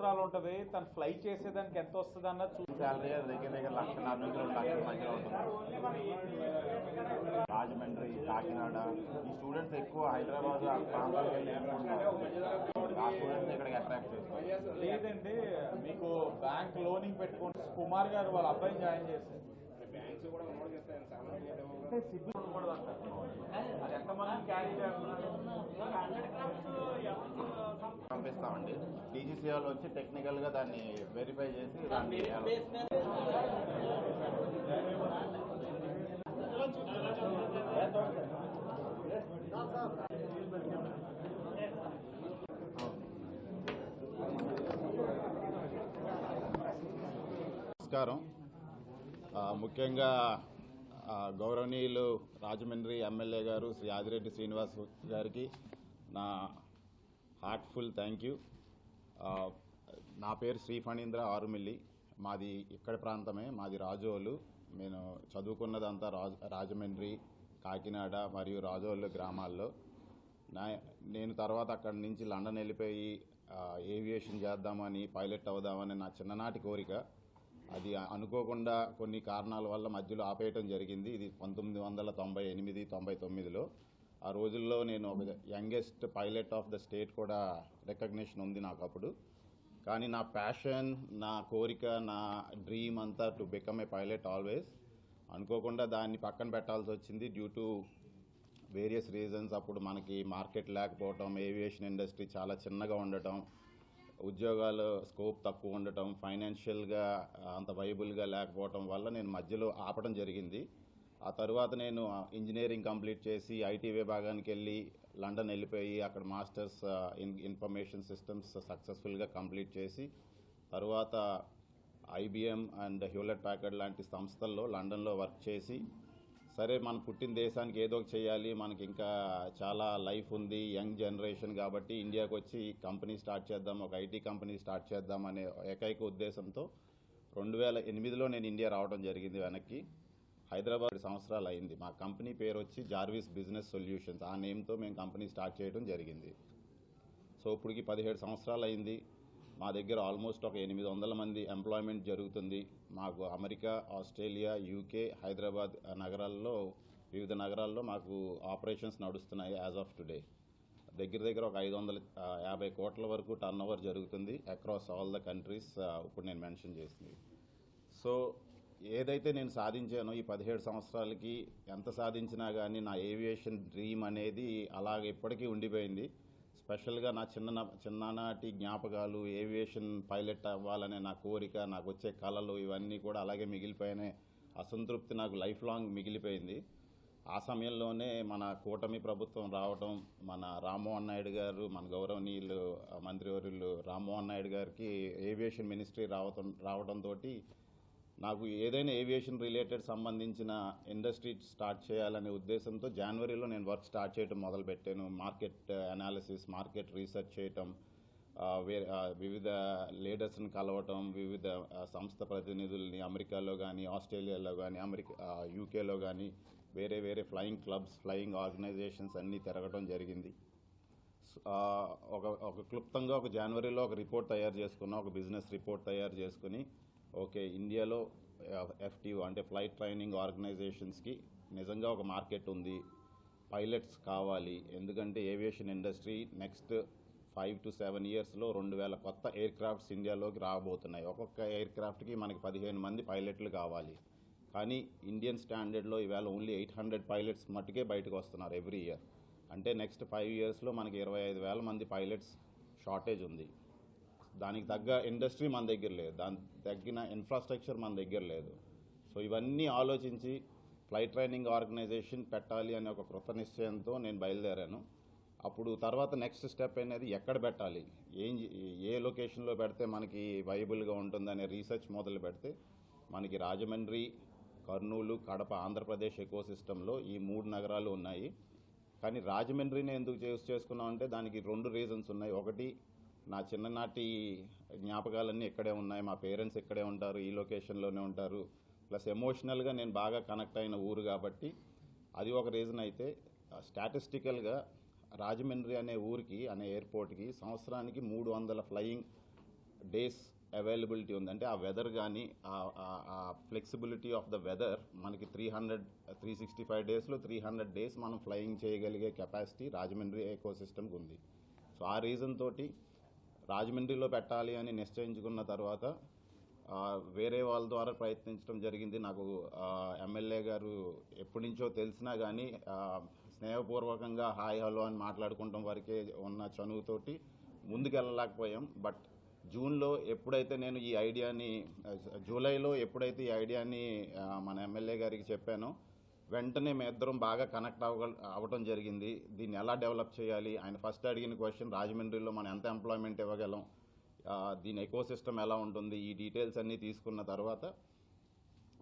సంవత్సరాలు ఉంటది. తను ఫ్లై చేసేదానికి ఎంత వస్తుంది అన్నది చూ శాలరీ దగ్గర దగ్గర లక్ష రాజమండ్రి కాకినాడ ఈ స్టూడెంట్స్ ఎక్కువ హైదరాబాద్ ఆ స్టూడెంట్స్ ఇక్కడికి అట్రాక్ట్ చేస్తారు. లేదండి మీకు బ్యాంక్ లోనింగ్ పెట్టుకుంటే కుమార్ గారు వాళ్ళ అబ్బాయిని జాయిన్ చేశారు అంటే సిబిల్ ఉండకూడదు అంటారు. అది ఎంతమంది క్యారీ చేస్తున్నారు చేస్తామండి. టీజీసీ వాళ్ళు వచ్చి టెక్నికల్గా దాన్ని వెరిఫై చేసి దాన్ని నమస్కారం. ముఖ్యంగా గౌరవనీయులు రాజమండ్రి ఎమ్మెల్యే గారు శ్రీ ఆదిరెడ్డి శ్రీనివాస్ గారికి నా హార్ట్ఫుల్ థ్యాంక్ యూ. నా పేరు శ్రీ ఫణీంద్ర ఆరుమిల్లి. మాది ఇక్కడ ప్రాంతమే మాది రాజోలు. నేను చదువుకున్నదంతా రాజ రాజమండ్రి కాకినాడ మరియు రాజోలు గ్రామాల్లో. నా నేను తర్వాత అక్కడి నుంచి లండన్ వెళ్ళిపోయి ఏవియేషన్ చేద్దామని పైలట్ అవుదామని నా చిన్ననాటి కోరిక. అది అనుకోకుండా కొన్ని కారణాల వల్ల మధ్యలో ఆపేయటం జరిగింది. ఇది పంతొమ్మిది వందల తొంభై ఎనిమిది తొంభై తొమ్మిదిలో. ఆ రోజుల్లో నేను ఒక youngest pilot of the state కూడా రికగ్నిషన్ ఉంది నాకు అప్పుడు. కానీ నా ప్యాషన్ నా కోరిక నా డ్రీమ్ అంతా to become a pilot always అనుకోకుండా దాన్ని పక్కన పెట్టాల్సి వచ్చింది డ్యూ టు వేరియస్ రీజన్స్ అప్పుడు మనకి మార్కెట్ లేకపోవటం ఏవియేషన్ ఇండస్ట్రీ చాలా చిన్నగా ఉండటం ఉద్యోగాలు స్కోప్ తక్కువ ఉండటం ఫైనాన్షియల్గా అంత వైబుల్గా లేకపోవటం వల్ల నేను మధ్యలో ఆపడం జరిగింది. ఆ తర్వాత నేను ఇంజనీరింగ్ కంప్లీట్ చేసి ఐటీ విభాగానికి వెళ్ళి లండన్ వెళ్ళిపోయి అక్కడ మాస్టర్స్ ఇన్ ఇన్ఫర్మేషన్ సిస్టమ్స్ సక్సెస్ఫుల్గా కంప్లీట్ చేసి తర్వాత ఐబిఎం అండ్ హ్యూలెట్ ప్యాకర్డ్ లాంటి సంస్థల్లో లండన్లో వర్క్ చేసి సరే మనం పుట్టిన దేశానికి ఏదో చేయాలి మనకి ఇంకా చాలా లైఫ్ ఉంది యంగ్ జనరేషన్ కాబట్టి ఇండియాకి వచ్చి కంపెనీ స్టార్ట్ చేద్దాం ఒక ఐటీ కంపెనీ స్టార్ట్ చేద్దాం అనే ఏకైక ఉద్దేశంతో రెండు వేల ఎనిమిదిలో నేను ఇండియా రావడం జరిగింది వెనక్కి. హైదరాబాద్ సంవత్సరాలు అయింది. మా కంపెనీ పేరు వచ్చి జార్విస్ బిజినెస్ సొల్యూషన్స్. ఆ నేమ్తో మేము కంపెనీ స్టార్ట్ చేయడం జరిగింది. సో ఇప్పటికి పదిహేడు సంవత్సరాలు అయింది. మా దగ్గర ఆల్మోస్ట్ ఒక ఎనిమిది వందల మంది ఎంప్లాయ్మెంట్ జరుగుతుంది. మాకు అమెరికా ఆస్ట్రేలియా యూకే హైదరాబాద్ నగరాల్లో వివిధ నగరాల్లో మాకు ఆపరేషన్స్ నడుస్తున్నాయి యాజ్ ఆఫ్ టుడే. దగ్గర దగ్గర ఒక ఐదు వందల యాభై కోట్ల వరకు టర్న్ ఓవర్ జరుగుతుంది అక్రాస్ ఆల్ ద కంట్రీస్ ఇప్పుడు నేను మెన్షన్ చేసింది. సో ఏదైతే నేను సాధించానో ఈ పదిహేడు సంవత్సరాలకి ఎంత సాధించినా కానీ నా ఏవియేషన్ డ్రీమ్ అనేది అలాగ ఇప్పటికీ ఉండిపోయింది. స్పెషల్గా నా చిన్న చిన్ననాటి జ్ఞాపకాలు ఏవియేషన్ పైలట్ అవ్వాలనే నా కోరిక నాకు వచ్చే కళలు ఇవన్నీ కూడా అలాగే మిగిలిపోయినాయి అసంతృప్తి నాకు లైఫ్ లాంగ్ మిగిలిపోయింది. ఆ సమయంలోనే మన కూటమి ప్రభుత్వం రావడం మన రామ్మోహన్ నాయుడు గారు మన గౌరవనీయులు మంత్రివర్యులు రామ్మోహన్ నాయుడు గారికి ఏవియేషన్ మినిస్ట్రీ రావటం రావడంతో నాకు ఏదైనా ఏవియేషన్ రిలేటెడ్ సంబంధించిన ఇండస్ట్రీ స్టార్ట్ చేయాలనే ఉద్దేశంతో జనవరిలో నేను వర్క్ స్టార్ట్ చేయడం మొదలుపెట్టాను. మార్కెట్ అనాలిసిస్ మార్కెట్ రీసెర్చ్ చేయటం uh, వేరే uh, వివిధ లీడర్స్ని కలవటం వివిధ uh, సంస్థ ప్రతినిధుల్ని అమెరికాలో కానీ ఆస్ట్రేలియాలో కానీ అమెరికా యూకేలో కానీ వేరే వేరే ఫ్లయింగ్ క్లబ్స్ ఫ్లయింగ్ ఆర్గనైజేషన్స్ అన్నీ తిరగటం జరిగింది. ఒక ఒక క్లుప్తంగా ఒక జనవరిలో ఒక రిపోర్ట్ తయారు చేసుకున్నాం ఒక బిజినెస్ రిపోర్ట్ తయారు చేసుకుని ఓకే ఇండియాలో ఎఫ్టీఓ అంటే ఫ్లైట్ ట్రైనింగ్ ఆర్గనైజేషన్స్కి నిజంగా ఒక మార్కెట్ ఉంది. పైలట్స్ కావాలి. ఎందుకంటే aviation industry next five to seven ఇయర్స్లో రెండు వేల కొత్త ఎయిర్ క్రాఫ్ట్స్ ఇండియాలోకి రాబోతున్నాయి. ఒక్కొక్క ఎయిర్ క్రాఫ్ట్కి మనకి పదిహేను మంది పైలట్లు కావాలి. కానీ ఇండియన్ స్టాండర్డ్లో ఈవేళ ఓన్లీ ఎయిట్ హండ్రెడ్ పైలట్స్ మట్టుకే బయటకు వస్తున్నారు ఎవ్రీ ఇయర్. అంటే నెక్స్ట్ ఫైవ్ ఇయర్స్లో మనకి ఇరవై ఐదు వేల మంది పైలట్స్ షార్టేజ్ ఉంది. దానికి తగ్గ ఇండస్ట్రీ మన దగ్గర లేదు. దానికి తగ్గిన ఇన్ఫ్రాస్ట్రక్చర్ మన దగ్గర లేదు. సో ఇవన్నీ ఆలోచించి ఫ్లైట్ ట్రైనింగ్ ఆర్గనైజేషన్ పెట్టాలి అనే ఒక కృత నిశ్చయంతో నేను బయలుదేరాను. అప్పుడు తర్వాత నెక్స్ట్ స్టెప్ అనేది ఎక్కడ పెట్టాలి? ఏం ఏ లొకేషన్లో పెడితే మనకి వైబుల్గా ఉంటుందనే రీసెర్చ్ మొదలు పెడితే మనకి రాజమండ్రి కర్నూలు కడప ఆంధ్రప్రదేశ్ ఎకో సిస్టంలో ఈ మూడు నగరాలు ఉన్నాయి. కానీ రాజమండ్రిని ఎందుకు చూస్ చేసుకున్నాం అంటే దానికి రెండు రీజన్స్ ఉన్నాయి. ఒకటి నా చిన్ననాటి జ్ఞాపకాలన్నీ ఇక్కడే ఉన్నాయి. మా పేరెంట్స్ ఇక్కడే ఉంటారు? ఈ లొకేషన్లోనే ఉంటారు. ప్లస్ ఎమోషనల్గా నేను బాగా కనెక్ట్ అయిన ఊరు కాబట్టి అది ఒక రీజన్ అయితే స్టాటిస్టికల్గా రాజమండ్రి అనే ఊరికి అనే ఎయిర్పోర్ట్కి సంవత్సరానికి మూడు వందల ఫ్లయింగ్ డేస్ అవైలబిలిటీ ఉంది. అంటే ఆ వెదర్ కానీ ఆ ఫ్లెక్సిబిలిటీ ఆఫ్ ద వెదర్ మనకి three hundred three sixty five డేస్లో త్రీ హండ్రెడ్ డేస్ మనం ఫ్లయింగ్ చేయగలిగే కెపాసిటీ రాజమండ్రి ఎకో సిస్టమ్కి ఉంది. సో ఆ రీజన్ తోటి రాజమండ్రిలో పెట్టాలి అని నిశ్చయించుకున్న తర్వాత వేరే వాళ్ళ ద్వారా ప్రయత్నించడం జరిగింది. నాకు ఎమ్మెల్యే గారు ఎప్పటి నుంచో తెలిసినా కానీ స్నేహపూర్వకంగా హాయ్ హలో అని మాట్లాడుకుంటాం వరకే ఉన్న చనువుతోటి ముందుకెళ్ళలేకపోయాం. బట్ జూన్లో ఎప్పుడైతే నేను ఈ ఐడియాని జూలైలో ఎప్పుడైతే ఈ ఐడియాని మన ఎమ్మెల్యే గారికి చెప్పానో వెంటనే మేము ఇద్దరం బాగా కనెక్ట్ అవ అవ్వడం జరిగింది. దీన్ని ఎలా డెవలప్ చేయాలి? ఆయన ఫస్ట్ అడిగిన క్వశ్చన్ రాజమండ్రిలో మనం ఎంత ఎంప్లాయ్మెంట్ ఇవ్వగలం? దీని ఎకో సిస్టమ్ ఎలా ఉంటుంది? ఈ డీటెయిల్స్ అన్నీ తీసుకున్న తర్వాత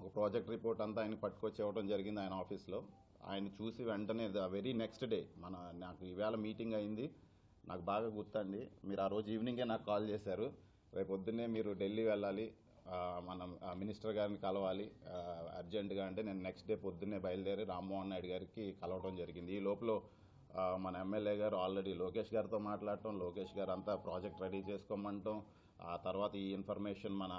ఒక ప్రాజెక్ట్ రిపోర్ట్ అంతా ఆయన పట్టుకొచ్చి ఇవ్వడం జరిగింది ఆయన ఆఫీస్లో ఆయన చూసి వెంటనే ద వెరీ నెక్స్ట్ డే మన నాకు ఈవేళ మీటింగ్ అయింది. నాకు బాగా గుర్తండి. మీరు ఆ రోజు ఈవినింగే నాకు కాల్ చేశారు. రేపు పొద్దున్నే మీరు ఢిల్లీ వెళ్ళాలి. మనం మినిస్టర్ గారిని కలవాలి. అర్జెంటుగా అంటే నేను నెక్స్ట్ డే పొద్దున్నే బయలుదేరి రామ్మోహన్ నాయుడు గారికి కలవడం జరిగింది. ఈ లోపల మన ఎమ్మెల్యే గారు ఆల్రెడీ లోకేష్ గారితో మాట్లాడటం లోకేష్ గారు అంతా ప్రాజెక్ట్ రెడీ చేసుకోమంటాం ఆ తర్వాత ఈ ఇన్ఫర్మేషన్ మన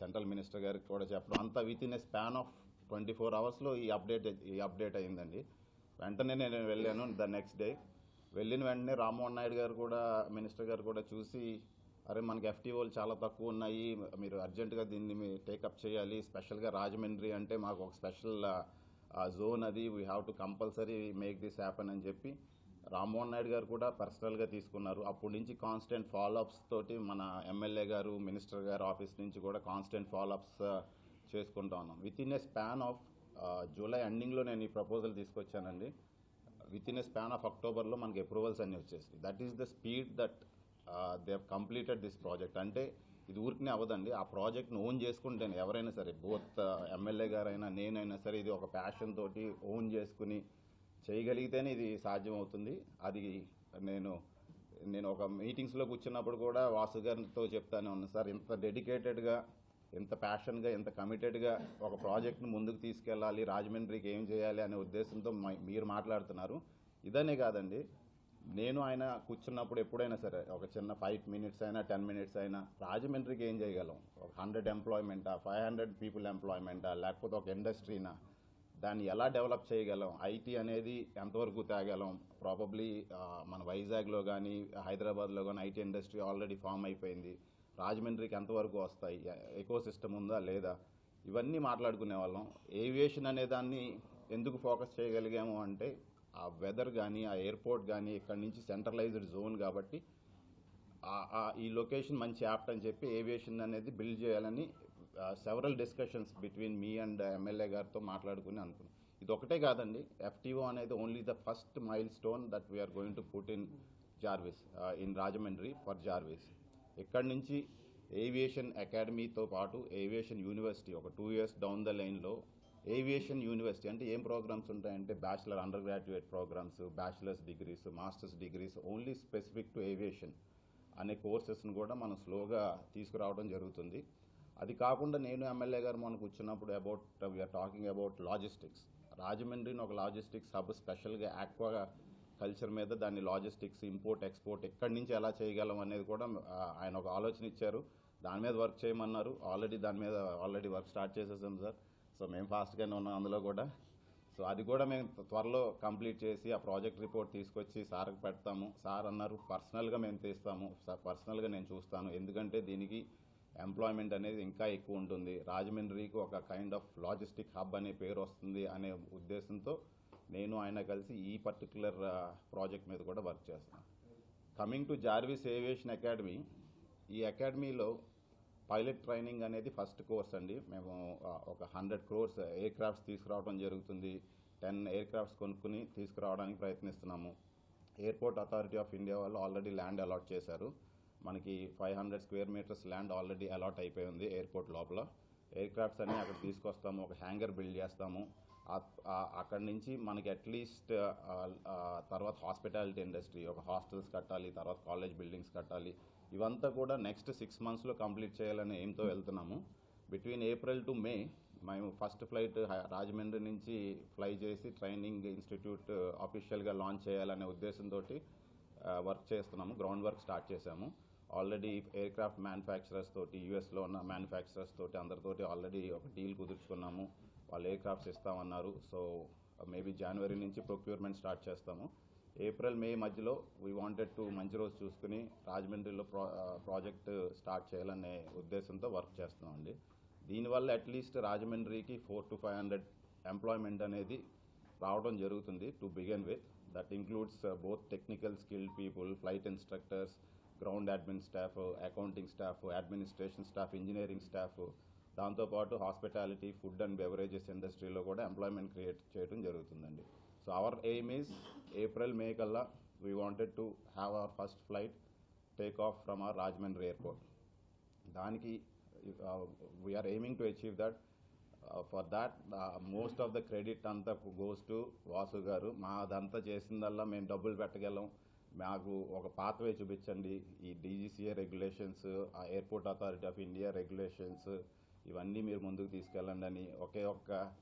సెంట్రల్ మినిస్టర్ గారికి కూడా చెప్పడం అంతా within a span of twenty four అవర్స్లో ఈ అప్డేట్ ఈ అప్డేట్ అయిందండి. వెంటనే నేను వెళ్ళాను ద నెక్స్ట్ డే. వెళ్ళిన వెంటనే రామ్మోహన్ నాయుడు గారు కూడా మినిస్టర్ గారు కూడా చూసి అరే మనకి ఎఫ్టీఓలు చాలా తక్కువ ఉన్నాయి మీరు అర్జెంటుగా దీన్ని మీరు టేకప్ చేయాలి. స్పెషల్గా రాజమండ్రి అంటే మాకు ఒక స్పెషల్ జోన్ అది. We have to compulsory make this happen అని చెప్పి రామ్మోహన్ నాయుడు గారు కూడా పర్సనల్గా తీసుకున్నారు. అప్పటి నుంచి కాన్స్టెంట్ ఫాలోఅప్స్ తోటి మన ఎమ్మెల్యే గారు మినిస్టర్ గారు ఆఫీస్ నుంచి కూడా కాన్స్టెంట్ ఫాలోఅప్స్ చేసుకుంటా ఉన్నాం. Within a span of July ఎండింగ్లో నేను ఈ ప్రపోజల్ తీసుకొచ్చానండి. Within a span of అక్టోబర్లో మనకి అప్రూవల్స్ అన్ని వచ్చేసి that is the speed that they హ్ కంప్లీటెడ్ దిస్ ప్రాజెక్ట్. అంటే ఇది ఊరికనే అవ్వదండి. ఆ ప్రాజెక్ట్ను ఓన్ చేసుకుంటేనే ఎవరైనా సరే బోత్ ఎమ్మెల్యే గారైనా నేనైనా సరే ఇది ఒక ప్యాషన్ తోటి ఓన్ చేసుకుని చేయగలిగితేనే ఇది సాధ్యం అవుతుంది అది నేను నేను ఒక మీటింగ్స్లో కూర్చున్నప్పుడు కూడా వాసు గారితో చెప్తానే ఉన్నాను సార్ ఇంత డెడికేటెడ్గా ఎంత ప్యాషన్గా ఎంత కమిటెడ్గా ఒక ప్రాజెక్ట్ను ముందుకు తీసుకెళ్ళాలి. రాజమండ్రికి ఏం చేయాలి అనే ఉద్దేశంతో మీరు మాట్లాడుతున్నారు. ఇదనే కాదండి. నేను ఆయన కూర్చున్నప్పుడు ఎప్పుడైనా సరే ఒక చిన్న ఫైవ్ మినిట్స్ అయినా టెన్ మినిట్స్ అయినా రాజమండ్రికి ఏం చేయగలం? ఒక హండ్రెడ్ ఎంప్లాయ్మెంటా ఫైవ్ హండ్రెడ్ పీపుల్ ఎంప్లాయ్మెంటా లేకపోతే ఒక ఇండస్ట్రీనా దాన్ని ఎలా డెవలప్ చేయగలం? ఐటీ అనేది ఎంతవరకు తేగలం? ప్రాబబ్లీ మన వైజాగ్లో కానీ హైదరాబాద్లో కానీ ఐటీ ఇండస్ట్రీ ఆల్రెడీ ఫామ్ అయిపోయింది. రాజమండ్రికి ఎంతవరకు వస్తాయి? ఎకో సిస్టమ్ ఉందా లేదా? ఇవన్నీ మాట్లాడుకునే వాళ్ళం ఏవియేషన్ అనే దాన్ని ఎందుకు ఫోకస్ చేయగలిగాము అంటే ఆ వెదర్ కానీ ఆ ఎయిర్పోర్ట్ కానీ ఇక్కడి నుంచి సెంట్రలైజ్డ్ జోన్ కాబట్టి ఈ లొకేషన్ మంచి యాప్ట్ అని చెప్పి ఏవియేషన్ అనేది బిల్డ్ చేయాలని several discussions between me and MLA గారితో మాట్లాడుకుని అనుకున్నాం. ఇది ఒకటే కాదండి. ఎఫ్టీఓ అనేది only the first milestone that we're going to put in Jarvis in Rajahmundry for Jarvis ఇక్కడి నుంచి ఏవియేషన్ అకాడమీతో పాటు ఏవియేషన్ యూనివర్సిటీ ఒక టూ ఇయర్స్ డౌన్ ద లైన్లో ఏవియేషన్ యూనివర్సిటీ అంటే ఏం ప్రోగ్రామ్స్ ఉంటాయంటే bachelor under graduate programmes bachelors degrees masters degrees only specific to aviation అనే కోర్సెస్ను కూడా మనం స్లోగా తీసుకురావడం జరుగుతుంది. అది కాకుండా నేను ఎమ్మెల్యే గారు మనకు వచ్చినప్పుడు about we're talking about logistics రాజమండ్రిని ఒక లాజిస్టిక్స్ హబ్ స్పెషల్గా ఆక్వా కల్చర్ మీద దాన్ని లాజిస్టిక్స్ ఇంపోర్ట్ ఎక్స్పోర్ట్ ఎక్కడి నుంచి ఎలా చేయగలం అనేది కూడా ఆయన ఒక ఆలోచన ఇచ్చారు. దాని మీద వర్క్ చేయమన్నారు. ఆల్రెడీ దాని మీద ఆల్రెడీ వర్క్ స్టార్ట్ చేసేసాం సార్ సో మేము ఫాస్ట్గానే ఉన్నాం అందులో కూడా. సో అది కూడా మేము త్వరలో కంప్లీట్ చేసి ఆ ప్రాజెక్ట్ రిపోర్ట్ తీసుకొచ్చి సార్కి పెడతాము. సార్ అన్నారు పర్సనల్గా మేము తీస్తాము. సార్ పర్సనల్గా నేను చూస్తాను. ఎందుకంటే దీనికి ఎంప్లాయ్మెంట్ అనేది ఇంకా ఎక్కువ ఉంటుంది. రాజమండ్రికి ఒక కైండ్ ఆఫ్ లాజిస్టిక్ హబ్ అనే పేరు వస్తుంది అనే ఉద్దేశంతో నేను ఆయన కలిసి ఈ పర్టికులర్ ప్రాజెక్ట్ మీద కూడా వర్క్ చేస్తాను. Coming to Jarvis aviation academy ఈ అకాడమీలో పైలట్ ట్రైనింగ్ అనేది ఫస్ట్ కోర్స్ అండి. మేము ఒక హండ్రెడ్ క్రోర్స్ ఎయిర్ క్రాఫ్ట్స్ తీసుకురావడం జరుగుతుంది. టెన్ ఎయిర్ క్రాఫ్ట్స్ కొనుక్కుని తీసుకురావడానికి ప్రయత్నిస్తున్నాము. ఎయిర్పోర్ట్ అథారిటీ ఆఫ్ ఇండియా వాళ్ళు ఆల్రెడీ ల్యాండ్ అలాట్ చేశారు. మనకి five hundred square metres land already allot అయిపోయి ఉంది ఎయిర్పోర్ట్ లోపల. ఎయిర్ క్రాఫ్ట్స్ అన్ని అక్కడ తీసుకొస్తాము. ఒక హ్యాంగర్ బిల్డ్ చేస్తాము. అక్కడి నుంచి మనకి అట్లీస్ట్ తర్వాత హాస్పిటాలిటీ ఇండస్ట్రీ ఒక హాస్టల్స్ కట్టాలి తర్వాత కాలేజ్ బిల్డింగ్స్ కట్టాలి ఇవంతా కూడా నెక్స్ట్ సిక్స్ మంత్స్లో కంప్లీట్ చేయాలనే ఎయిమ్తో వెళ్తున్నాము. బిట్వీన్ ఏప్రిల్ టు మే మేము ఫస్ట్ ఫ్లైట్ రాజమండ్రి నుంచి ఫ్లై చేసి ట్రైనింగ్ ఇన్స్టిట్యూట్ అఫీషియల్గా లాంచ్ చేయాలనే ఉద్దేశంతో వర్క్ చేస్తున్నాము. గ్రౌండ్ వర్క్ స్టార్ట్ చేశాము. ఆల్రెడీ ఎయిర్ క్రాఫ్ట్ మ్యానుఫ్యాక్చరర్స్ తోటి యూఎస్లో ఉన్న మ్యానుఫ్యాక్చరర్స్ తోటి అందరితోటి ఆల్రెడీ ఒక డీల్ కుదుర్చుకున్నాము. వాళ్ళు ఎయిర్ క్రాఫ్ట్స్ ఇస్తామన్నారు. సో మేబీ జనవరి నుంచి ప్రొక్యూర్మెంట్ స్టార్ట్ చేస్తాము. ఏప్రిల్ మే మధ్యలో వీ వాంటెడ్ టు మంచి రోజు చూసుకుని రాజమండ్రిలో ప్రా ప్రాజెక్ట్ స్టార్ట్ చేయాలనే ఉద్దేశంతో వర్క్ చేస్తున్నామండి. దీనివల్ల అట్లీస్ట్ రాజమండ్రికి four to five hundred employment అనేది రావడం జరుగుతుంది to begin with that includes both technical skilled people flight instructors ground admin staff accounting staff administration staff engineering staff దాంతోపాటు హాస్పిటాలిటీ ఫుడ్ అండ్ బెవరేజెస్ ఇండస్ట్రీలో కూడా employment create చేయడం జరుగుతుందండి. So our aim is April May కల్లా we wanted to have our first flight take off from our Rajahmundry airport దానికి we're aiming to achieve that for that most of the credit అంతా goes to Vasu గారు. మా అదంతా చేసిందల్లా మేము డబ్బులు పెట్టగలం. మాకు ఒక పాత్వే చూపించండి. ఈ డీజీసీఏ రెగ్యులేషన్స్ ఆ airport authority of India regulations ఇవన్నీ మీరు ముందుకు తీసుకెళ్ళండి అని ఒకే ఒక్క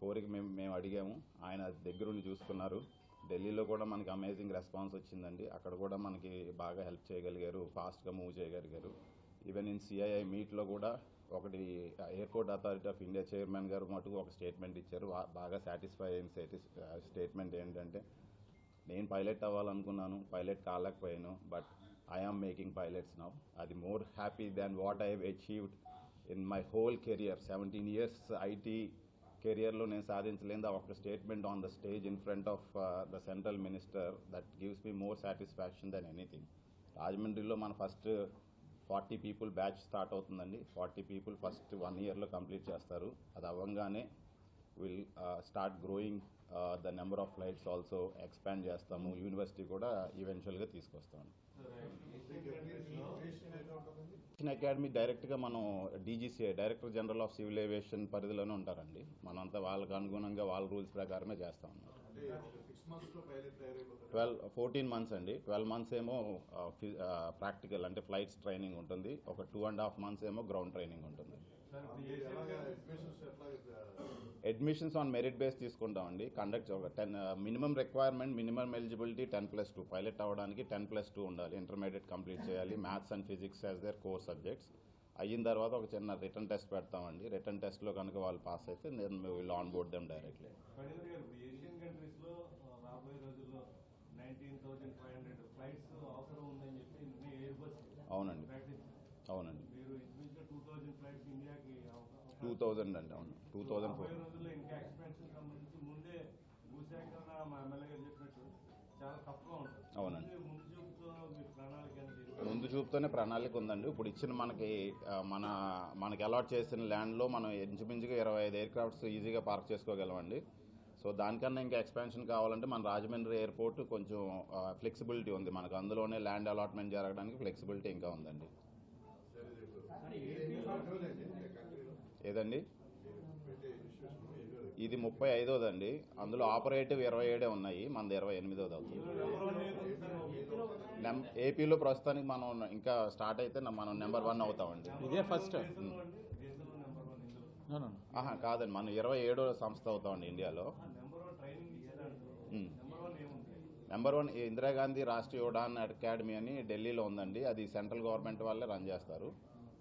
కోరిక మేము మేము అడిగాము. ఆయన దగ్గరుండి చూసుకున్నారు. ఢిల్లీలో కూడా మనకి అమేజింగ్ రెస్పాన్స్ వచ్చిందండి. అక్కడ కూడా మనకి బాగా హెల్ప్ చేయగలిగారు. ఫాస్ట్గా మూవ్ చేయగలిగారు. ఈవెన్ ఇన్ సిఐఐ మీట్లో కూడా ఒకటి airport authority of India chairman గారు మటుకు ఒక స్టేట్మెంట్ ఇచ్చారు. బాగా సాటిస్ఫై అయిన స్టేట్మెంట్ ఏంటంటే నేను పైలట్ అవ్వాలనుకున్నాను. Pilot కాలేకపోయాను. But I am making pilots now అది more happy than what I achieved in my whole career seventeen years IT కెరియర్లో నేను సాధించలేదు ఒక statement on the stage in front of the central minister that gives me more satisfaction than anything రాజమండ్రిలో మన first forty people batch start అవుతుందండి. Forty people first one ఇయర్లో complete చేస్తారు. అది అవ్వగానే will start growing the number of flights also expand చేస్తాము. University కూడా ఈవెన్చువల్గా తీసుకొస్తాము. ఇండియన్ అకాడమీ డైరెక్ట్గా మనం DGCI director general of civil aviation పరిధిలోనే ఉంటారండి. మనంతా వాళ్ళకి అనుగుణంగా వాళ్ళ రూల్స్ ప్రకారమే చేస్తాం తయారైపోతారు ట్వెల్వ్ ఫోర్టీన్ మంత్స్ అండి. ట్వెల్వ్ మంత్స్ ఏమో ప్రాక్టికల్ అంటే ఫ్లైట్స్ ట్రైనింగ్ ఉంటుంది. ఒక టూ అండ్ హాఫ్ మంత్స్ ఏమో గ్రౌండ్ ట్రైనింగ్ ఉంటుంది. అడ్మిషన్స్ ఆన్ మెరిట్ బేస్ తీసుకుంటామండి. Conduct ten minimum requirement minimum eligibility ten plus two. Pilot అవ్వడానికి టెన్ ప్లస్ టూ ఉండాలి. ఇంటర్మీడియట్ కంప్లీట్ చేయాలి. Maths and physics as their core subjects. అయిన తర్వాత ఒక చిన్న రిటర్న్ టెస్ట్ పెడతామండి. రిటర్న్ టెస్ట్లో కనుక వాళ్ళు పాస్ అయితే నేను will on board them directly. Asian రాబోయే రోజుల్లో అవునండి. అవునండి. టూ థౌజండ్ అండి అవును. టూ థౌజండ్ ఫోర్ అవునండి. ముందు- చూపుతోనే ప్రణాళిక ఉందండి. ఇప్పుడు ఇచ్చిన మనకి మన మనకి అలాట్ చేసిన ల్యాండ్లో మనం ఇంచుమించుగా ఇరవై ఐదు ఎయిర్ క్రాఫ్ట్స్ ఈజీగా పార్క్ చేసుకోగలమండి. సో దానికన్నా ఇంకా ఎక్స్పాన్షన్ కావాలంటే మన రాజమండ్రి ఎయిర్పోర్ట్ కొంచెం ఫ్లెక్సిబిలిటీ ఉంది మనకు. అందులోనే ల్యాండ్ అలాట్మెంట్ జరగడానికి ఫ్లెక్సిబిలిటీ ఇంకా ఉందండి. ఏదండి? ఇది ముప్పై ఐదోదండి. అందులో ఆపరేటివ్ ఇరవై ఏడే ఉన్నాయి. మనది ఇరవై ఎనిమిదోది అవుతుంది. ఏపీలో ప్రస్తుతానికి మనం ఇంకా స్టార్ట్ అయితే మనం నెంబర్ వన్ అవుతామండి. ఇదే ఫస్ట్. అండి ఆహా కాదండి. మనం ఇరవై ఏడో సంస్థ అవుతామండి ఇండియాలో. Number one Indira Gandhi Rashtriya Udan academy అని ఢిల్లీలో ఉందండి. అది సెంట్రల్ గవర్నమెంట్ వాళ్ళే రన్ చేస్తారు.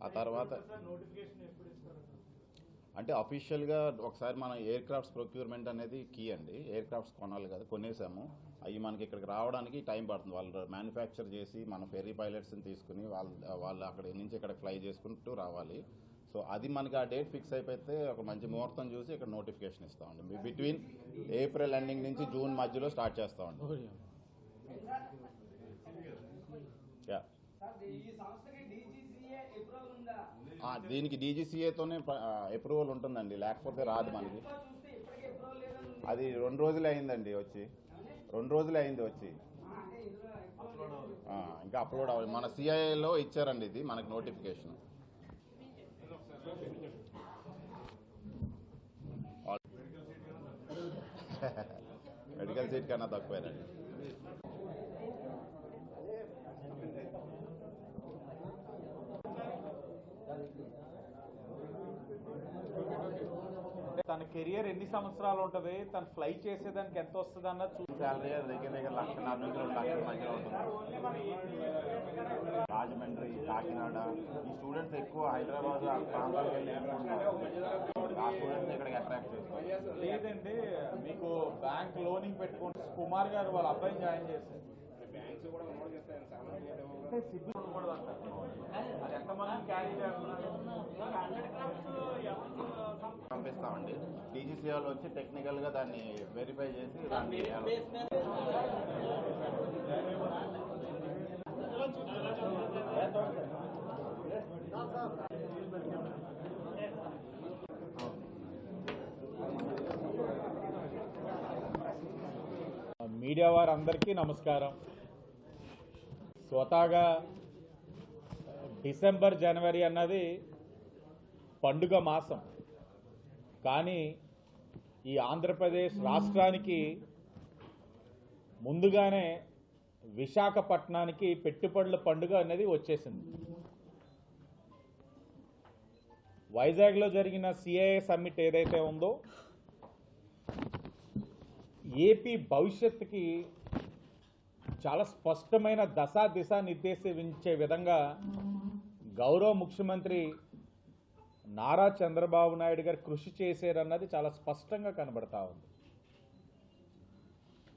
ఆ తర్వాత అంటే అఫీషియల్గా ఒకసారి మన ఎయిర్ క్రాఫ్ట్స్ ప్రొక్యూర్మెంట్ అనేది కీ అండి. ఎయిర్ క్రాఫ్ట్స్ కొనాలి కదా కొనేసాము. అవి మనకి ఇక్కడికి రావడానికి టైం పడుతుంది. వాళ్ళు మ్యానుఫ్యాక్చర్ చేసి మన ఫెర్రీ పైలట్స్ని తీసుకుని వాళ్ళు వాళ్ళు అక్కడ నుంచి ఇక్కడ ఫ్లై చేసుకుంటూ రావాలి. సో అది మనకి ఆ డేట్ ఫిక్స్ అయిపోతే ఒక మంచి ముహూర్తం చూసి ఇక్కడ నోటిఫికేషన్ ఇస్తామండి. బిట్వీన్ ఏప్రిల్ ఎండింగ్ నుంచి జూన్ మధ్యలో స్టార్ట్ చేస్తామండి. యా సార్ ఈ సంస్థకి డీజీసీఏ అప్రూవల్ ఉందా ఆ, దీనికి డీజీసీఏతోనే అప్రూవల్ ఉంటుందండి. లేకపోతే రాదు మనకి. అది రెండు రోజులే అయిందండి వచ్చి. రెండు రోజులే అయింది వచ్చి. ఇంకా అప్లోడ్ అవ్వాలి మన సిఐఏలో ఇచ్చారండి ఇది మనకి నోటిఫికేషన్. మెడికల్ సీట్ కన్నా తక్కువేనండి. తన కెరియర్ ఎన్ని సంవత్సరాలు ఉంటది? తను ఫ్లై చేసేదానికి ఎంత వస్తుంది అన్నది చూ శాలరీ దగ్గర దగ్గర లక్షన్నర నుంచి రెండు లక్షల మధ్యలో ఉంటుంది రాజమండ్రి కాకినాడ ఈ స్టూడెంట్స్ ఎక్కువ హైదరాబాద్ ప్రాంతాలకు వెళ్ళి ఆ స్టూడెంట్స్ ఇక్కడికి అట్రాక్ట్ చేస్తారు. లేదండి మీకు బ్యాంక్ లోనింగ్ పెట్టుకుంటే కుమార్ గారు వాళ్ళ అబ్బాయిని జాయిన్ చేశారు. అంటే సిబిల్ ఉండకూడదు అంటారు అది ఎంతమంది క్యారీ చేస్తున్నారు? పంపిస్తామండి. డీజీసీ వాళ్ళు వచ్చి టెక్నికల్గా దాన్ని వెరిఫై చేసి దాన్ని మీడియా వారందరికీ నమస్కారం. స్వతహాగా డిసెంబర్ జనవరి అన్నది పండుగ మాసం. కానీ ఈ ఆంధ్రప్రదేశ్ రాష్ట్రానికి ముందుగానే విశాఖపట్నానికి పెట్టుబడుల పండుగ అనేది వచ్చేసింది. వైజాగ్లో జరిగిన సిఐఏ సమ్మిట్ ఏదైతే ఉందో ఏపీ భవిష్యత్తుకి చాలా స్పష్టమైన దశా దిశ నిర్దేశించే విధంగా గౌరవ ముఖ్యమంత్రి నారా చంద్రబాబు నాయుడు గారు కృషి చేశారన్నది చాలా స్పష్టంగా కనబడతా ఉంది.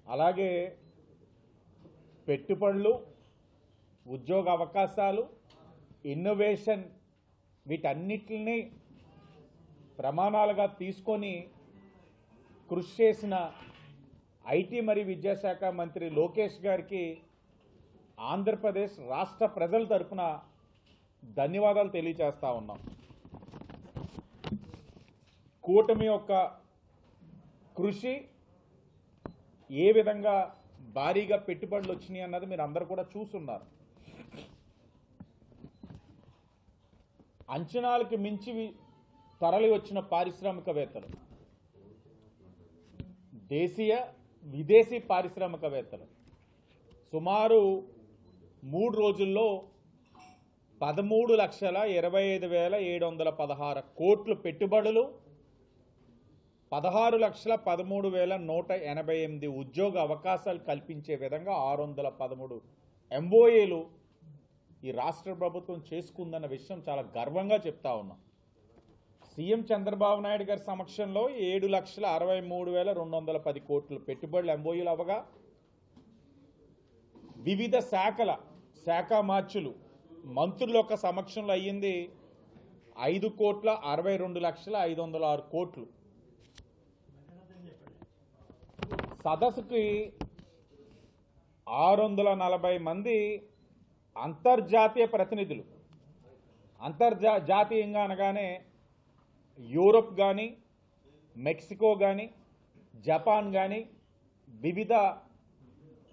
అలాగే పెట్టుబడులు ఉద్యోగ అవకాశాలు ఇన్నోవేషన్ వీటన్నిటిని ప్రమాణాలుగా తీసుకొని కృషి చేసిన ఐటీ మరియు విద్యాశాఖ మంత్రి లోకేష్ గారికి ఆంధ్రప్రదేశ్ రాష్ట్ర ప్రజల తరపున ధన్యవాదాలు తెలియజేస్తా ఉన్నాం. కూటమి యొక్క కృషి ఏ విధంగా భారీగా పెట్టుబడులు వచ్చినాయి అన్నది మీరు అందరు కూడా చూస్తున్నారు. అంచనాలకు మించి తరలి వచ్చిన పారిశ్రామికవేత్తలు. దేశీయ విదేశీ పారిశ్రామికవేత్తలు. సుమారు మూడు రోజుల్లో పదమూడు లక్షల ఇరవై ఐదు వేల ఏడు వందల పదహారు కోట్లు పెట్టుబడులు పదహారు లక్షల పదమూడు వేల నూట ఎనభై ఎనిమిది ఉద్యోగ అవకాశాలు కల్పించే విధంగా ఆరు వందల పదమూడు ఎంఓఏలు ఈ రాష్ట్ర ప్రభుత్వం చేసుకుందన్న విషయం చాలా గర్వంగా చెప్తా ఉన్నాం. సీఎం చంద్రబాబు నాయుడు గారి సమక్షంలో ఏడు లక్షల అరవై మూడు వేల రెండు వందల పది కోట్లు పెట్టుబడులు ఎంబోయిలు అవగా వివిధ శాఖల శాఖ మార్చులు మంత్రుల యొక్క సమక్షంలో అయ్యింది ఐదు కోట్ల అరవై రెండు లక్షల ఐదు వందల ఆరు కోట్లు. సదస్సుకి ఆరు వందల నలభై మంది అంతర్జాతీయ ప్రతినిధులు. అంతర్జా జాతీయంగా అనగానే యూరప్ కానీ మెక్సికో కానీ జపాన్ కానీ వివిధ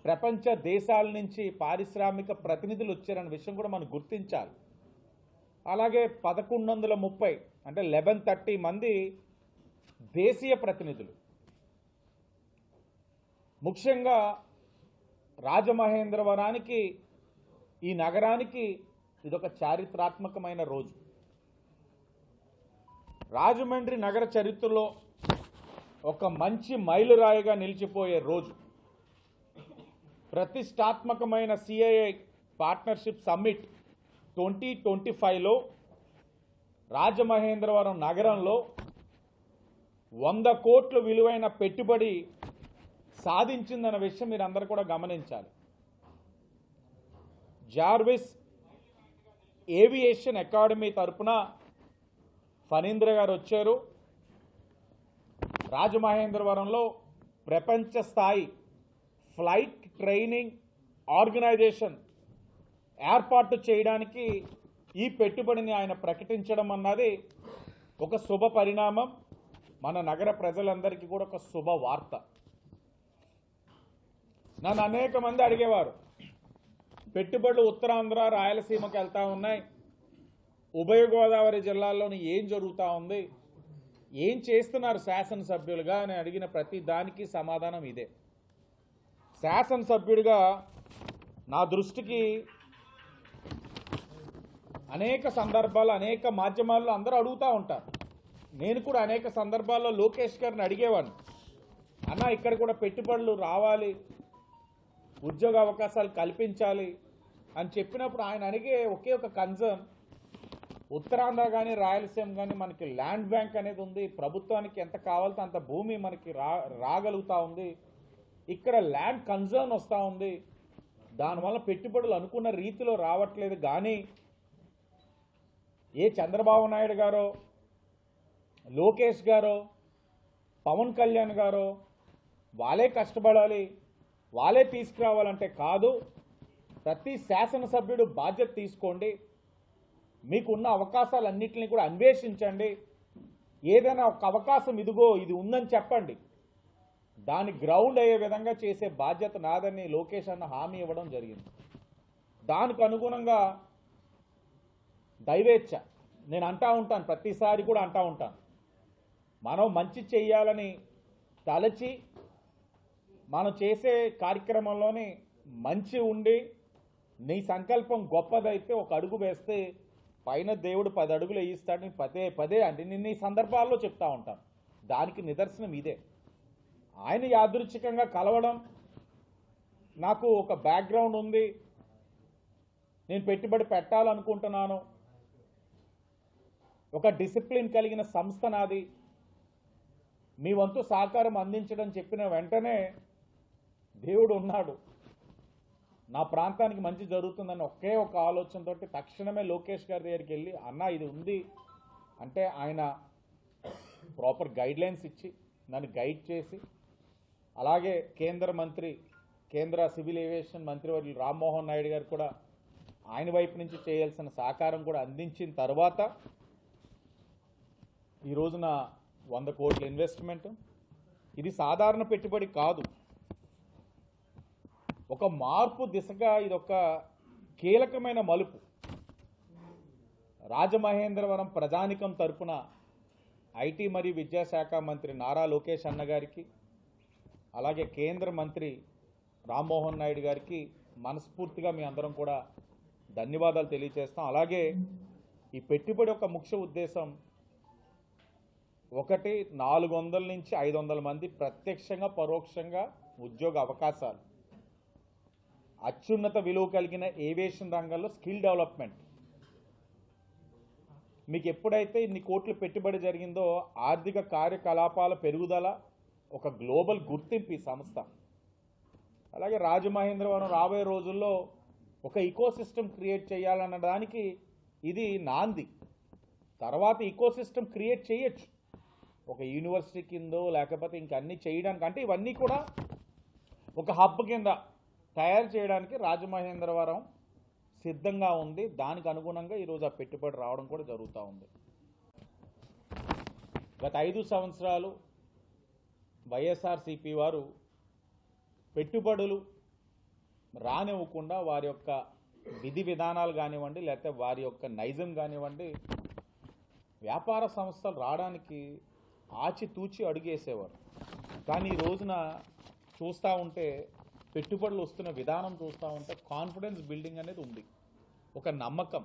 ప్రపంచ దేశాల నుంచి పారిశ్రామిక ప్రతినిధులు వచ్చారన్న విషయం కూడా మనం గుర్తించాలి. అలాగే పదకొండు వందల ముప్పై అంటే లెవెన్ థర్టీ మంది దేశీయ ప్రతినిధులు. ముఖ్యంగా రాజమహేంద్రవరానికి ఈ నగరానికి ఇదొక చారిత్రాత్మకమైన రోజు. రాజమండ్రి నగర చరిత్రలో ఒక మంచి మైలురాయిగా నిలిచిపోయే రోజు. ప్రతిష్టాత్మకమైన CII partnership summit twenty twenty ఫైవ్లో రాజమహేంద్రవరం నగరంలో వంద కోట్ల విలువైన పెట్టుబడి సాధించిందన్న విషయం మీరు అందరూ కూడా గమనించాలి. జార్విస్ ఏవియేషన్ అకాడమీ తరపున ఫణీంద్ర గారు వచ్చారు. రాజమహేంద్రవరంలో ప్రపంచ స్థాయి ఫ్లైట్ ట్రైనింగ్ ఆర్గనైజేషన్ ఏర్పాటు చేయడానికి ఈ పెట్టుబడిని ఆయన ప్రకటించడం అన్నది ఒక శుభ పరిణామం. మన నగర ప్రజలందరికీ కూడా ఒక శుభ వార్త నన్ను అనేక మంది అడిగేవారు. పెట్టుబడులు ఉత్తరాంధ్ర రాయలసీమకి వెళ్తా ఉన్నాయి. ఉభయ గోదావరి జిల్లాల్లోని ఏం జరుగుతూ ఉంది? ఏం చేస్తున్నారు శాసనసభ్యులుగా అని అడిగిన ప్రతి దానికి సమాధానం ఇదే. శాసనసభ్యుడిగా నా దృష్టికి అనేక సందర్భాలు అనేక మాధ్యమాల్లో అందరూ అడుగుతూ ఉంటారు. నేను కూడా అనేక సందర్భాల్లో లోకేష్ గారిని అడిగేవాడిని. అన్న ఇక్కడ కూడా పెట్టుబడులు రావాలి. ఉద్యోగ అవకాశాలు కల్పించాలి అని చెప్పినప్పుడు ఆయన అడిగే ఒకే ఒక కన్సర్న్ ఉత్తరాంధ్ర కానీ రాయలసీమ కానీ మనకి ల్యాండ్ బ్యాంక్ అనేది ఉంది ప్రభుత్వానికి ఎంత కావాలితే అంత భూమి మనకి రా రాగలుగుతా ఉంది ఇక్కడ ల్యాండ్ కన్సర్న్ వస్తూ ఉంది దానివల్ల పెట్టుబడులు అనుకున్న రీతిలో రావట్లేదు కానీ ఏ చంద్రబాబు నాయుడు గారో లోకేష్ గారో పవన్ కళ్యాణ్ గారో వాళ్ళే కష్టపడాలి వాళ్ళే తీసుకురావాలంటే కాదు ప్రతి శాసనసభ్యుడు బాధ్యత తీసుకోండి. మీకున్న అవకాశాలన్నింటినీ కూడా అన్వేషించండి. ఏదైనా ఒక అవకాశం ఇదిగో ఇది ఉందని చెప్పండి. దాని గ్రౌండ్ అయ్యే విధంగా చేసే బాధ్యత నాదని లోకేష్ అన్న హామీ ఇవ్వడం జరిగింది. దానికి అనుగుణంగా దైవేచ్ఛ. నేను అంటా ఉంటాను ప్రతిసారి కూడా అంటా ఉంటాను. మనం మంచి చెయ్యాలని తలచి మనం చేసే కార్యక్రమంలోని మంచి ఉండి నీ సంకల్పం గొప్పదైతే ఒక అడుగు వేస్తే పైన దేవుడు పది అడుగులు వేయిస్తాడని పదే పదే అంటే నేను ఈ సందర్భాల్లో చెప్తా ఉంటాను. దానికి నిదర్శనం ఇదే. ఆయన యాదృచ్ఛికంగా కలవడం నాకు ఒక బ్యాక్గ్రౌండ్ ఉంది. నేను పెట్టుబడి పెట్టాలనుకుంటున్నాను. ఒక డిసిప్లిన్ కలిగిన సంస్థ నాది. మీ వంతు సహకారం అందించడం చెప్పిన వెంటనే దేవుడు ఉన్నాడు నా ప్రాంతానికి మంచి జరుగుతుందని ఒకే ఒక ఆలోచనతోటి తక్షణమే లోకేష్ గారి దగ్గరికి వెళ్ళి అన్న ఇది ఉంది. అంటే ఆయన ప్రాపర్ గైడ్ లైన్స్ ఇచ్చి నన్ను గైడ్ చేసి అలాగే కేంద్ర మంత్రి కేంద్ర సివిల్ ఏవియేషన్ మంత్రివర్యులు రామ్మోహన్ నాయుడు గారు కూడా ఆయన వైపు నుంచి చేయాల్సిన సహకారం కూడా అందించిన తర్వాత ఈ రోజున వంద కోట్ల ఇన్వెస్ట్మెంట్. ఇది సాధారణ పెట్టుబడి కాదు. ఒక మార్పు దిశగా ఇది ఒక కీలకమైన మలుపు. రాజమహేంద్రవరం ప్రజానికం తరపున ఐటీ మరియు విద్యాశాఖ మంత్రి నారా లోకేష్ అన్న గారికి అలాగే కేంద్ర మంత్రి రామ్మోహన్ నాయుడు గారికి మనస్ఫూర్తిగా మీ అందరం కూడా ధన్యవాదాలు తెలియజేస్తాం. అలాగే ఈ పెట్టుబడి యొక్క ముఖ్య ఉద్దేశం. ఒకటి నాలుగు వందల నుంచి ఐదు వందల మంది ప్రత్యక్షంగా పరోక్షంగా ఉద్యోగ అవకాశాలు. అత్యున్నత విలువ కలిగిన ఏవియేషన్ రంగంలో స్కిల్ డెవలప్మెంట్. మీకు ఎప్పుడైతే ఇన్ని కోట్లు పెట్టుబడి జరిగిందో ఆర్థిక కార్యకలాపాల పెరుగుదల ఒక గ్లోబల్ గుర్తింపు ఈ సంస్థ. అలాగే రాజమహేంద్రవరం రాబోయే రోజుల్లో ఒక ఇకోసిస్టమ్ క్రియేట్ చేయాలన్న దానికి ఇది నాంది. తర్వాత ఇకోసిస్టమ్ క్రియేట్ చేయొచ్చు. ఒక యూనివర్సిటీ కిందో లేకపోతే ఇంక అన్నీ చేయడానికి అంటే ఇవన్నీ కూడా ఒక హబ్ కింద తయారు చేయడానికి రాజమహేంద్రవరం సిద్ధంగా ఉంది. దానికి అనుగుణంగా ఈరోజు ఆ పెట్టుబడి రావడం కూడా జరుగుతూ ఉంది. గత ఐదు సంవత్సరాలు వైఎస్ఆర్సిపి వారు పెట్టుబడులు రానివ్వకుండా వారి యొక్క విధి విధానాలు కానివ్వండి లేకపోతే వారి యొక్క నైజం కానివ్వండి వ్యాపార సంస్థలు రావడానికి ఆచితూచి అడుగేసేవారు. కానీ ఈ రోజున చూస్తూ ఉంటే పెట్టుబడులు వస్తున్న విధానం చూస్తూ ఉంటే కాన్ఫిడెన్స్ బిల్డింగ్ అనేది ఉంది. ఒక నమ్మకం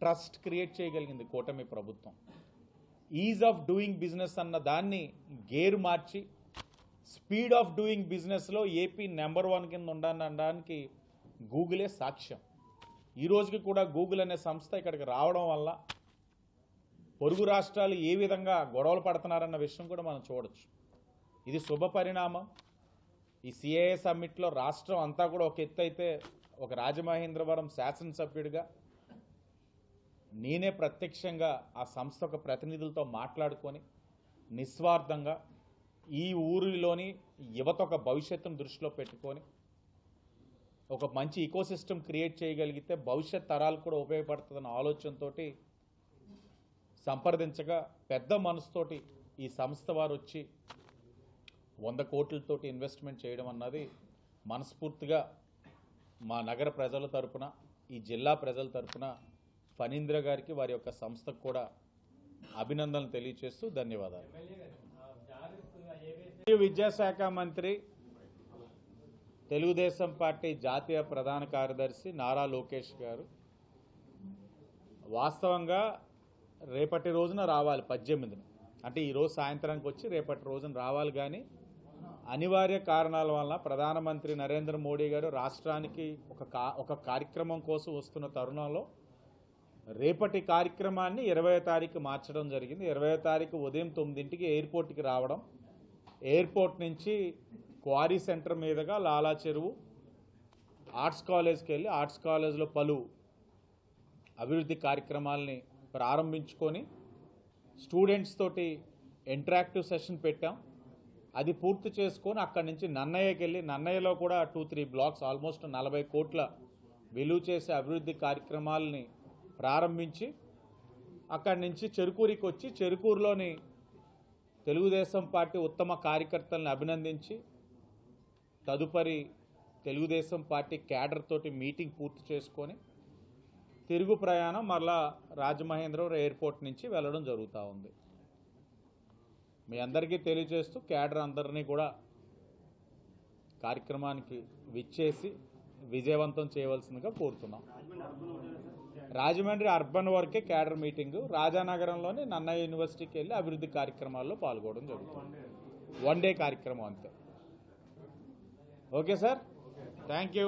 ట్రస్ట్ క్రియేట్ చేయగలిగింది కూటమి ప్రభుత్వం. ఈజ్ ఆఫ్ డూయింగ్ బిజినెస్ అన్న దాన్ని గేర్ మార్చి స్పీడ్ ఆఫ్ డూయింగ్ బిజినెస్లో ఏపీ నెంబర్ వన్ కింద ఉండడానికి గూగులే సాక్ష్యం. ఈ రోజుకి కూడా గూగుల్ అనే సంస్థ ఇక్కడికి రావడం వల్ల పొరుగు రాష్ట్రాలు ఏ విధంగా గొడవలు పడుతున్నారన్న విషయం కూడా మనం చూడొచ్చు. ఇది శుభ పరిణామం ఈ సిఏఏ సమ్మిట్లో రాష్ట్రం అంతా కూడా ఒక ఎత్తు అయితే ఒక రాజమహేంద్రవరం శాసనసభ్యుడిగా నేనే ప్రత్యక్షంగా ఆ సంస్థ ఒక ప్రతినిధులతో మాట్లాడుకొని నిస్వార్థంగా ఈ ఊరిలోని యువత ఒక భవిష్యత్తును దృష్టిలో పెట్టుకొని ఒక మంచి ఇకోసిస్టమ్ క్రియేట్ చేయగలిగితే భవిష్యత్ తరాలు కూడా ఉపయోగపడుతుందన్న ఆలోచనతో సంప్రదించగా పెద్ద మనసుతోటి ఈ సంస్థ వారు వచ్చి వంద కోట్లతోటి ఇన్వెస్ట్మెంట్ చేయడం అన్నది మనస్ఫూర్తిగా మా నగర ప్రజల తరపున ఈ జిల్లా ప్రజల తరపున ఫణీంద్ర గారికి వారి యొక్క సంస్థకు కూడా అభినందనలు తెలియజేస్తూ ధన్యవాదాలు. విద్యాశాఖ మంత్రి తెలుగుదేశం పార్టీ జాతీయ ప్రధాన కార్యదర్శి నారా లోకేష్ గారు. వాస్తవంగా రేపటి రోజున రావాలి పద్దెనిమిదిన. అంటే ఈరోజు సాయంత్రానికి వచ్చి రేపటి రోజున రావాలి కానీ అనివార్య కారణాల వలన ప్రధానమంత్రి నరేంద్ర మోడీ గారు రాష్ట్రానికి ఒక కా ఒక కార్యక్రమం కోసం వస్తున్న తరుణంలో రేపటి కార్యక్రమాన్ని ఇరవై తారీఖు మార్చడం జరిగింది. ఇరవై తారీఖు ఉదయం తొమ్మిదింటికి ఎయిర్పోర్ట్కి రావడం. ఎయిర్పోర్ట్ నుంచి క్వారీ సెంటర్ మీదుగా లాలా చెరువు ఆర్ట్స్ కాలేజ్కి వెళ్ళి ఆర్ట్స్ కాలేజ్లో పలు అభివృద్ధి కార్యక్రమాలని ప్రారంభించుకొని స్టూడెంట్స్ తోటి ఇంటరాక్టివ్ సెషన్ పెట్టాం. అది పూర్తి చేసుకొని అక్కడి నుంచి నన్నయ్యకి వెళ్ళి నన్నయ్యలో కూడా టూ త్రీ బ్లాక్స్ ఆల్మోస్ట్ నలభై కోట్ల విలువ చేసే అభివృద్ధి కార్యక్రమాలని ప్రారంభించి అక్కడి నుంచి చెరుకూరికి వచ్చి చెరుకూరులోని తెలుగుదేశం పార్టీ ఉత్తమ కార్యకర్తలను అభినందించి తదుపరి తెలుగుదేశం పార్టీ క్యాడర్ తోటి మీటింగ్ పూర్తి చేసుకొని తిరుగు ప్రయాణం మరలా రాజమహేంద్రవరం ఎయిర్పోర్ట్ నుంచి వెళ్ళడం జరుగుతూ ఉంది. మీ అందరికీ తెలియజేస్తూ క్యాడర్ అందరినీ కూడా కార్యక్రమానికి విచ్చేసి విజయవంతం చేయవలసిందిగా కోరుతున్నాం. రాజమండ్రి అర్బన్ వరకే క్యాడర్ మీటింగు రాజానగరంలోని నన్నయ్య యూనివర్సిటీకి వెళ్ళి అభివృద్ధి కార్యక్రమాల్లో పాల్గొనడం జరుగుతుంది. వన్ డే కార్యక్రమం అంతే. Okay sir. Thank you.